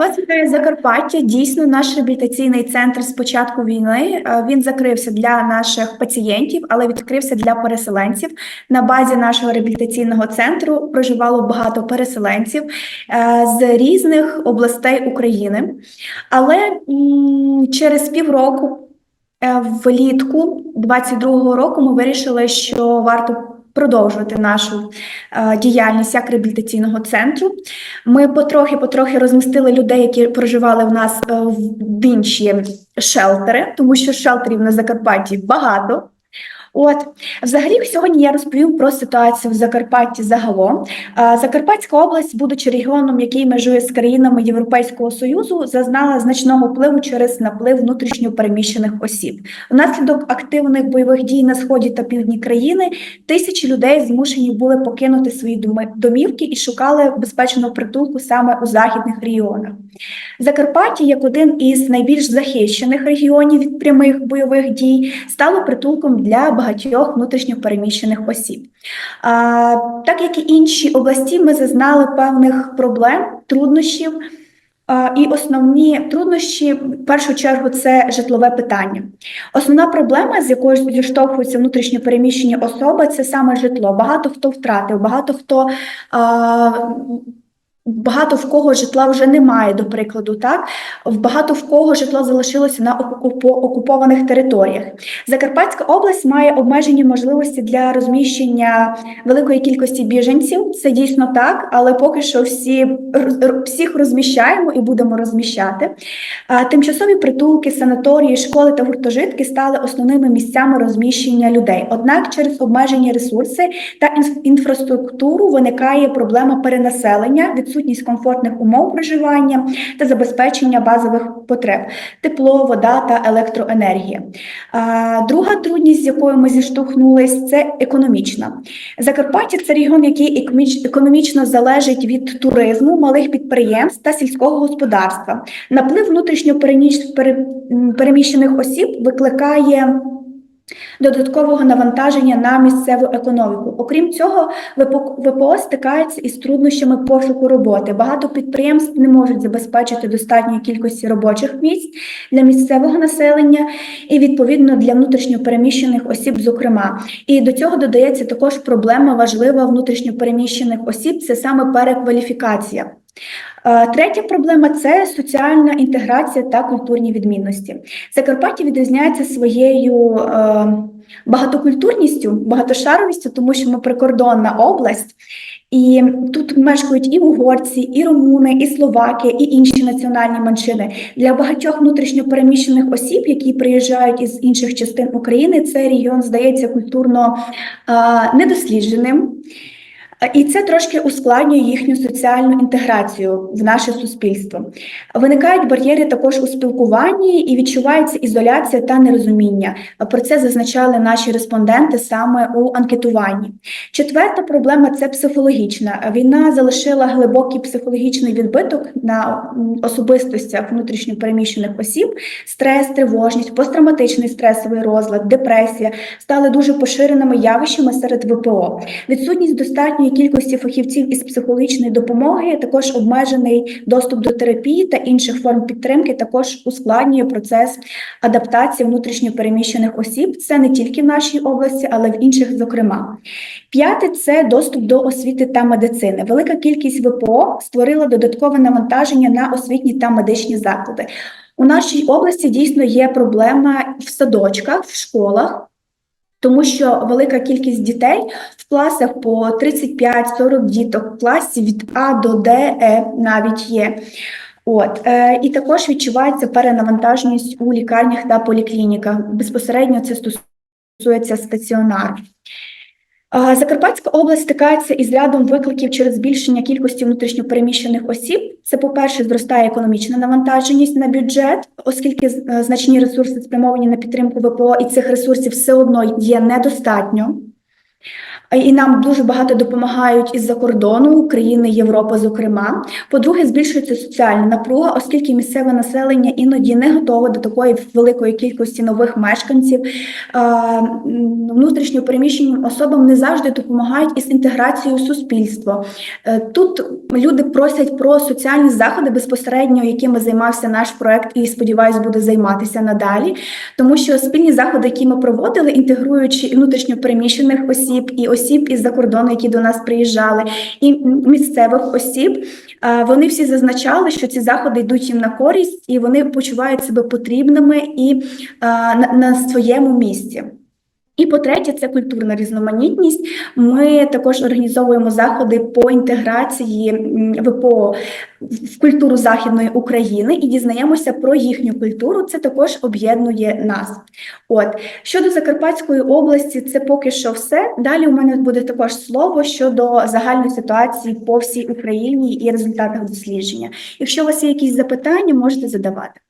Вас Закарпаття. Дійсно, наш реабілітаційний центр з початку війни е, він закрився для наших пацієнтів, але відкрився для переселенців. На базі нашого реабілітаційного центру проживало багато переселенців е, з різних областей України. Але через півроку, е, влітку 22-го року, ми вирішили, що варто продовжувати нашу е, діяльність як реабілітаційного центру. Ми потрохи-потрохи розмістили людей, які проживали в нас е, в інші шелтери, тому що шелтерів на Закарпатті багато. От, взагалі, сьогодні я розповім про ситуацію в Закарпатті загалом. Закарпатська область, будучи регіоном, який межує з країнами Європейського Союзу, зазнала значного впливу через наплив внутрішньо переміщених осіб. Внаслідок активних бойових дій на сході та півдні країни тисячі людей змушені були покинути свої домівки і шукали безпечного притулку саме у західних регіонах. Закарпаття, як один із найбільш захищених регіонів від прямих бойових дій, стало притулком для багатьох внутрішньопереміщених осіб. А, так як і інші області, ми зазнали певних проблем, труднощів. І основні труднощі, в першу чергу, це житлове питання. Основна проблема, з якою зіштовхуються внутрішньо переміщені особи, це саме житло. Багато хто втратив, багато хто Багато в кого житла вже немає, до прикладу, так в багато в кого житло залишилося на окупованих територіях. Закарпатська область має обмежені можливості для розміщення великої кількості біженців. Це дійсно так, але поки що всі всіх розміщаємо і будемо розміщати. Тимчасові притулки, санаторії, школи та гуртожитки стали основними місцями розміщення людей. Однак через обмежені ресурси та інф- інфраструктуру виникає проблема перенаселення, відсутність комфортних умов проживання та забезпечення базових потреб тепло, вода та електроенергія. А, Друга трудність, з якою ми зіштовхнулись, це економічна. Закарпаття це регіон, який економічно залежить від туризму, малих підприємств та сільського господарства. Наплив внутрішньо переміщених осіб викликає додаткового навантаження на місцеву економіку. Окрім цього, ВПО стикається із труднощами пошуку роботи. Багато підприємств не можуть забезпечити достатньої кількості робочих місць для місцевого населення і відповідно для внутрішньо переміщених осіб, зокрема. І до цього додається також проблема важлива внутрішньо переміщених осіб це саме перекваліфікація. Е, Третя проблема це соціальна інтеграція та культурні відмінності. Закарпаття відрізняється своєю е, багатокультурністю, багатошаровістю, тому що ми прикордонна область, і тут мешкають і угорці, і румуни, і словаки, і інші національні меншини. Для багатьох внутрішньопереміщених осіб, які приїжджають із інших частин України, цей регіон здається культурно е, недослідженим. Е, І це трошки ускладнює їхню соціальну інтеграцію в наше суспільство. Виникають бар'єри також у спілкуванні і відчувається ізоляція та нерозуміння. Про це зазначали наші респонденти саме у анкетуванні. Четверта проблема це психологічна. Війна залишила глибокий психологічний відбиток на особистостях внутрішньопереміщених осіб. Стрес, тривожність, посттравматичний стресовий розлад, депресія стали дуже поширеними явищами серед ВПО. Відсутність достатньої кількості фахівців із психологічної допомоги, також обмежений доступ до терапії та інших форм підтримки, також ускладнює процес адаптації внутрішньо переміщених осіб. Це не тільки в нашій області, але в інших, зокрема. П'яте це доступ до освіти та медицини. Велика кількість ВПО створила додаткове навантаження на освітні та медичні заклади. У нашій області дійсно є проблема в садочках, в школах. Тому що велика кількість дітей в класах по 35-40 діток, в класі від А до Д Е навіть є. От е, і також відчувається перенавантаженість у лікарнях та поліклініках. Безпосередньо це стосується стаціонару. Закарпатська область стикається із рядом викликів через збільшення кількості внутрішньопереміщених осіб. Це, по-перше, зростає економічна навантаженість на бюджет, оскільки е, значні ресурси спрямовані на підтримку ВПО, і цих ресурсів все одно є недостатньо. І нам дуже багато допомагають із-за кордону країни Європи, зокрема. По-друге, збільшується соціальна напруга, оскільки місцеве населення іноді не готове до такої великої кількості нових мешканців. Внутрішньо переміщеним особам не завжди допомагають із інтеграцією в суспільство. Е, Тут люди просять про соціальні заходи безпосередньо, якими займався наш проект, і сподіваюсь, буде займатися надалі. Тому що спільні заходи, які ми проводили, інтегруючи внутрішньо переміщених осіб, і осіб із-за кордону, які до нас приїжджали, і місцевих осіб, вони всі зазначали, що ці заходи йдуть їм на користь, і вони почувають себе потрібними і на, на своєму місці. І по-третє, це культурна різноманітність. Ми також організовуємо заходи по інтеграції ВПО в культуру Західної України і дізнаємося про їхню культуру. Це також об'єднує нас. От щодо Закарпатської області, це поки що все. Далі у мене буде також слово щодо загальної ситуації по всій Україні і результатах дослідження. Якщо у вас є якісь запитання, можете задавати.